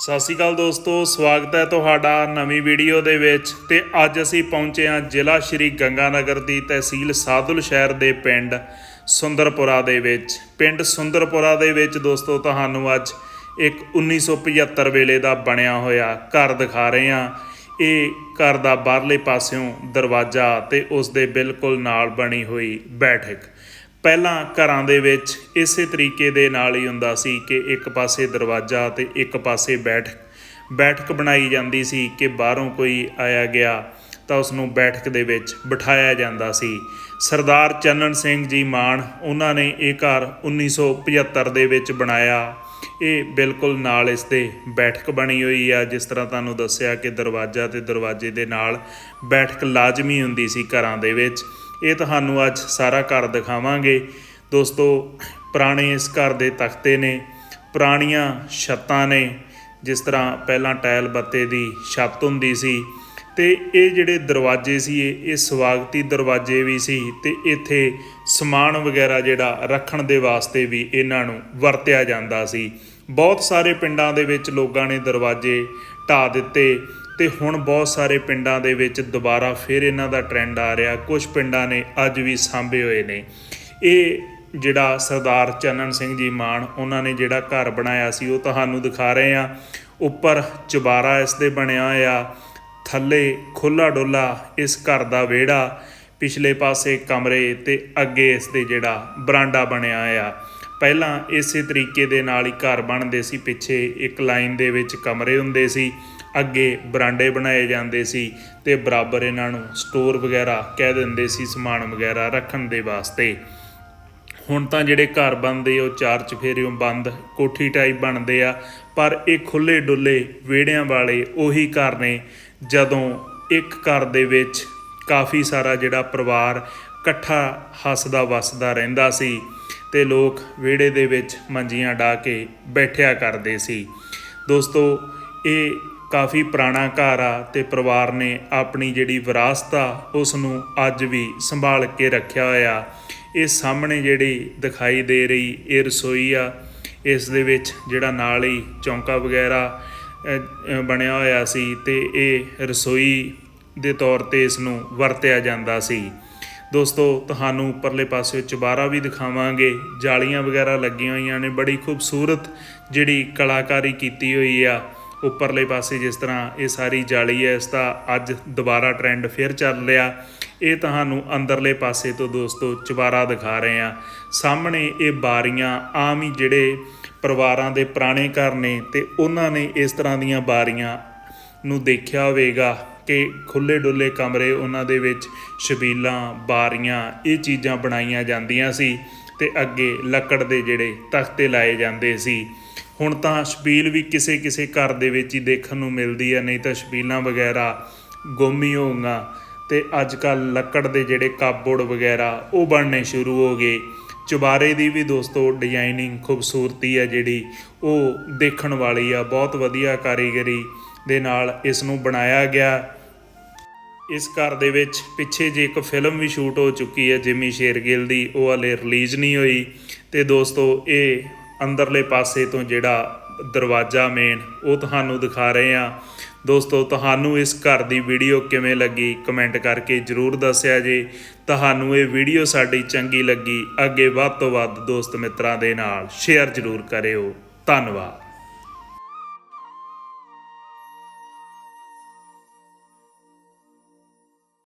ਸਤਿ ਸ਼੍ਰੀ ਅਕਾਲ ਦੋਸਤੋ, ਸਵਾਗਤ ਹੈ ਤੁਹਾਡਾ ਨਵੀਂ ਵੀਡੀਓ ਦੇ ਵਿੱਚ। ਤੇ ਅੱਜ ਅਸੀਂ ਪਹੁੰਚੇ ਹਾਂ ਜ਼ਿਲ੍ਹਾ ਸ਼੍ਰੀ ਗੰਗਾਨਗਰ ਦੀ ਤਹਿਸੀਲ ਸਾਧੁਲ ਸ਼ਹਿਰ ਦੇ ਪਿੰਡ ਸੁੰਦਰਪੁਰਾ ਦੇ ਵਿੱਚ। ਪਿੰਡ ਸੁੰਦਰਪੁਰਾ ਦੇ ਵਿੱਚ ਦੋਸਤੋ, ਤੁਹਾਨੂੰ ਅੱਜ ਇੱਕ 1975 ਵੇਲੇ ਦਾ ਬਣਿਆ ਹੋਇਆ ਘਰ ਦਿਖਾ ਰਹੇ ਹਾਂ। ਇਹ ਘਰ ਦਾ ਬਾਹਰਲੇ ਪਾਸਿਓਂ ਦਰਵਾਜ਼ਾ ਤੇ ਉਸ ਦੇ ਬਿਲਕੁਲ ਨਾਲ ਬਣੀ ਹੋਈ ਬੈਠਕ। ਪਹਿਲਾਂ ਘਰਾਂ ਦੇ ਵਿੱਚ ਇਸੇ ਤਰੀਕੇ ਦੇ ਨਾਲ ਹੀ ਹੁੰਦਾ ਸੀ ਕਿ ਇੱਕ ਪਾਸੇ ਦਰਵਾਜ਼ਾ ਤੇ ਇੱਕ ਪਾਸੇ ਬੈਠਕ ਬੈਠਕ ਬਣਾਈ ਜਾਂਦੀ ਸੀ ਕਿ ਬਾਹਰੋਂ ਕੋਈ ਆਇਆ ਗਿਆ ਤਾਂ ਉਸ ਨੂੰ ਬੈਠਕ ਦੇ ਵਿੱਚ ਬਿਠਾਇਆ ਜਾਂਦਾ ਸੀ। ਸਰਦਾਰ ਚੰਨਨ ਸਿੰਘ ਜੀ ਮਾਨ, ਉਹਨਾਂ ਨੇ ਇਹ ਘਰ 1975 ਦੇ ਵਿੱਚ ਬਣਾਇਆ। ਇਹ ਬਿਲਕੁਲ ਨਾਲ ਇਸ 'ਤੇ ਬੈਠਕ ਬਣੀ ਹੋਈ ਆ, ਜਿਸ ਤਰ੍ਹਾਂ ਤੁਹਾਨੂੰ ਦੱਸਿਆ ਕਿ ਦਰਵਾਜ਼ਾ ਤੇ ਦਰਵਾਜ਼ੇ ਦੇ ਨਾਲ ਬੈਠਕ ਲਾਜ਼ਮੀ ਹੁੰਦੀ ਸੀ ਘਰਾਂ ਦੇ ਵਿੱਚ। ਇਹ ਤੁਹਾਨੂੰ ਅੱਜ ਸਾਰਾ ਘਰ ਦਿਖਾਵਾਂਗੇ। ਦੋਸਤੋ, ਪੁਰਾਣੇ ਇਸ ਘਰ ਦੇ ਤਖਤੇ ਨੇ, ਪੁਰਾਣੀਆਂ ਛੱਤਾਂ ਨੇ, ਜਿਸ ਤਰ੍ਹਾਂ ਪਹਿਲਾਂ ਟਾਇਲ ਬੱਤੇ ਦੀ ਛੱਤ ਹੁੰਦੀ ਸੀ, ਤੇ ਇਹ ਜਿਹੜੇ ਦਰਵਾਜ਼ੇ ਸੀ, ਇਹ ਸਵਾਗਤੀ ਦਰਵਾਜ਼ੇ ਵੀ ਸੀ, ਤੇ ਇੱਥੇ ਸਮਾਨ ਵਗੈਰਾ ਜਿਹੜਾ ਰੱਖਣ ਦੇ ਵਾਸਤੇ ਵੀ ਇਹਨਾਂ ਨੂੰ ਵਰਤਿਆ ਜਾਂਦਾ ਸੀ। ਬਹੁਤ ਸਾਰੇ ਪਿੰਡਾਂ ਦੇ ਵਿੱਚ ਲੋਕਾਂ ਨੇ ਦਰਵਾਜ਼ੇ ਢਾ ਦਿੱਤੇ ਤੇ ਹੁਣ ਬਹੁਤ ਸਾਰੇ ਪਿੰਡਾਂ ਦੇ ਵਿੱਚ ਦੁਬਾਰਾ ਫਿਰ ਇਹਨਾਂ ਦਾ ਟ੍ਰੈਂਡ ਆ ਰਿਹਾ। ਕੁਝ ਪਿੰਡਾਂ ਨੇ ਅੱਜ ਵੀ ਸਾਂਭੇ ਹੋਏ ਨੇ। ਇਹ ਜਿਹੜਾ ਸਰਦਾਰ ਚੰਨਨ ਸਿੰਘ ਜੀ ਮਾਨ, ਉਹਨਾਂ ਨੇ ਜਿਹੜਾ ਘਰ ਬਣਾਇਆ ਸੀ, ਉਹ ਤੁਹਾਨੂੰ ਦਿਖਾ ਰਹੇ ਆ ਉੱਪਰ ਚੁਬਾਰਾ ਇਸ ਦੇ ਬਣਿਆ ਹੋਇਆ। ਥੱਲੇ ਖੁੱਲਾ ਡੋਲਾ ਇਸ ਘਰ ਦਾ ਵਿਹੜਾ, ਪਿਛਲੇ ਪਾਸੇ ਕਮਰੇ ਤੇ ਅੱਗੇ ਇਸ ਦੇ ਜਿਹੜਾ ਬਰਾਂਡਾ ਬਣਿਆ ਆ ਪਹਿਲਾਂ ਇਸੇ ਤਰੀਕੇ ਦੇ ਨਾਲ ਹੀ ਘਰ ਬਣਦੇ ਸੀ, ਪਿੱਛੇ ਇੱਕ ਲਾਈਨ ਦੇ ਵਿੱਚ ਕਮਰੇ ਹੁੰਦੇ ਸੀ। ਅੱਗੇ ਬਰਾਂਡੇ ਬਣਾਏ ਜਾਂਦੇ ਸੀ ਤੇ ਬਰਾਬਰ ਇਹਨਾਂ ਨੂੰ ਸਟੋਰ ਵਗੈਰਾ ਕਹਿ ਦਿੰਦੇ ਸੀ ਸਮਾਨ ਵਗੈਰਾ ਰੱਖਣ ਦੇ ਵਾਸਤੇ। ਹੁਣ ਤਾਂ ਜਿਹੜੇ ਘਰ ਬਣਦੇ ਉਹ ਚਾਰ ਚਫੇਰਿਓਂ ਬੰਦ, ਕੋਠੀ ਟਾਈਪ ਬਣਦੇ ਆ, ਪਰ ਇਹ ਖੁੱਲੇ ਡੁੱਲੇ ਵਿਹੜਿਆਂ ਵਾਲੇ ਉਹੀ ਘਰ ਨੇ, ਜਦੋਂ ਇੱਕ ਘਰ ਦੇ ਵਿੱਚ ਕਾਫੀ ਸਾਰਾ ਜਿਹੜਾ ਪਰਿਵਾਰ ਇਕੱਠਾ ਹੱਸਦਾ ਵਸਦਾ ਰਹਿੰਦਾ ਸੀ ਤੇ ਲੋਕ ਵਿਹੜੇ ਦੇ ਵਿੱਚ ਮੰਜੀਆਂ ਢਾ ਕੇ ਬੈਠਿਆ ਕਰਦੇ ਸੀ। ਦੋਸਤੋ, ਇਹ ਕਾਫੀ ਪੁਰਾਣਾ ਘਰ ਆ ਤੇ ਪਰਿਵਾਰ ਨੇ ਆਪਣੀ ਜਿਹੜੀ ਵਿਰਾਸਤ ਆ ਉਸ ਨੂੰ ਅੱਜ ਵੀ ਸੰਭਾਲ ਕੇ ਰੱਖਿਆ ਹੋਇਆ। ਇਹ ਸਾਹਮਣੇ ਜਿਹੜੀ ਦਿਖਾਈ ਦੇ ਰਹੀ ਇਹ ਰਸੋਈ ਆ, ਇਸ ਦੇ ਵਿੱਚ ਜਿਹੜਾ ਨਾਲ ਹੀ ਚੌਂਕਾ ਵਗੈਰਾ ਬਣਿਆ ਹੋਇਆ ਸੀ ਤੇ ਇਹ ਰਸੋਈ ਦੇ ਤੌਰ ਤੇ ਇਸ ਨੂੰ ਵਰਤਿਆ ਜਾਂਦਾ ਸੀ। ਦੋਸਤੋ, ਤੁਹਾਨੂੰ ਉੱਪਰਲੇ ਪਾਸੇ ਚੁਬਾਰਾ ਵੀ ਦਿਖਾਵਾਂਗੇ। ਜਾਲੀਆਂ ਵਗੈਰਾ ਲੱਗੀਆਂ ਹੋਈਆਂ ਨੇ, ਬੜੀ ਖੂਬਸੂਰਤ ਜਿਹੜੀ ਕਲਾਕਾਰੀ ਕੀਤੀ ਹੋਈ ਆ। ਉੱਪਰਲੇ ਪਾਸੇ ਜਿਸ ਤਰ੍ਹਾਂ ਇਹ ਸਾਰੀ ਜਾਲੀ ਹੈ, ਇਸ ਦਾ ਅੱਜ ਦੁਬਾਰਾ ਟ੍ਰੈਂਡ ਫਿਰ ਚੱਲ ਰਿਹਾ। ਇਹ ਤੁਹਾਨੂੰ ਅੰਦਰਲੇ ਪਾਸੇ ਤੋਂ ਦੋਸਤੋ ਚੁਬਾਰਾ ਦਿਖਾ ਰਹੇ ਆ ਸਾਹਮਣੇ ਇਹ ਬਾਰੀਆਂ ਆਮ ਹੀ ਜਿਹੜੇ ਪਰਿਵਾਰਾਂ ਦੇ ਪੁਰਾਣੇ ਘਰ ਨੇ ਤੇ ਉਹਨਾਂ ਨੇ ਇਸ ਤਰ੍ਹਾਂ ਦੀਆਂ ਬਾਰੀਆਂ ਨੂੰ ਦੇਖਿਆ ਹੋਵੇਗਾ ਕਿ ਖੁੱਲੇ ਡੁੱਲੇ ਕਮਰੇ ਉਹਨਾਂ ਦੇ ਵਿੱਚ ਸ਼ਬੀਲਾਂ, ਬਾਰੀਆਂ, ਇਹ ਚੀਜ਼ਾਂ ਬਣਾਈਆਂ ਜਾਂਦੀਆਂ ਸੀ ਤੇ ਅੱਗੇ ਲੱਕੜ ਦੇ ਜਿਹੜੇ ਤਖਤੇ ਲਾਏ ਜਾਂਦੇ ਸੀ। ਹੁਣ ਤਾਂ ਛਬੀਲ ਵੀ ਕਿਸੇ ਕਿਸੇ ਘਰ ਦੇ ਵਿੱਚ ਹੀ ਦੇਖਣ ਨੂੰ ਮਿਲਦੀ ਹੈ ਨਹੀਂ ਤਾਂ ਛਬੀਲਾਂ ਵਗੈਰਾ, ਗੁੰਮ ਹੀ ਹੋਊਗਾ ਤੇ ਅੱਜ ਕੱਲ ਲੱਕੜ ਦੇ ਜਿਹੜੇ ਕਾਪਬੋਰਡ ਵਗੈਰਾ, ਉਹ ਬਣਨੇ ਸ਼ੁਰੂ ਹੋ ਗਏ। ਚੁਬਾਰੇ ਦੀ ਵੀ ਦੋਸਤੋ ਡਿਜ਼ਾਈਨਿੰਗ ਖੂਬਸੂਰਤੀ ਹੈ ਜਿਹੜੀ, ਉਹ ਦੇਖਣ ਵਾਲੀ ਆ, ਬਹੁਤ ਵਧੀਆ ਕਾਰੀਗਰੀ ਦੇ ਨਾਲ ਇਸ ਨੂੰ ਬਣਾਇਆ ਗਿਆ। ਇਸ ਘਰ ਦੇ ਵਿੱਚ ਪਿੱਛੇ ਜੇ ਇੱਕ ਫਿਲਮ ਵੀ ਸ਼ੂਟ ਹੋ ਚੁੱਕੀ ਹੈ ਜਿਮੀ ਸ਼ੇਰਗਿੱਲ ਦੀ, ਉਹ ਹਲੇ ਰਿਲੀਜ਼ ਨਹੀਂ ਹੋਈ। ਤੇ ਦੋਸਤੋ, ਇਹ ਅੰਦਰਲੇ ਪਾਸੇ ਤੋਂ ਜਿਹੜਾ ਦਰਵਾਜ਼ਾ ਮੇਨ ਉਹ ਤੁਹਾਨੂੰ ਦਿਖਾ ਰਹੇ ਆ ਦੋਸਤੋ, ਤੁਹਾਨੂੰ ਇਸ ਘਰ ਦੀ ਵੀਡੀਓ ਕਿਵੇਂ ਲੱਗੀ ਕਮੈਂਟ ਕਰਕੇ ਜਰੂਰ ਦੱਸਿਆ ਜੇ। ਤੁਹਾਨੂੰ ਇਹ ਵੀਡੀਓ ਸਾਡੀ ਚੰਗੀ ਲੱਗੀ, ਅੱਗੇ ਵੱਧ ਤੋਂ ਵੱਧ ਦੋਸਤ ਮਿੱਤਰਾਂ ਦੇ ਨਾਲ ਸ਼ੇਅਰ ਜਰੂਰ ਕਰਿਓ। ਧੰਨਵਾਦ।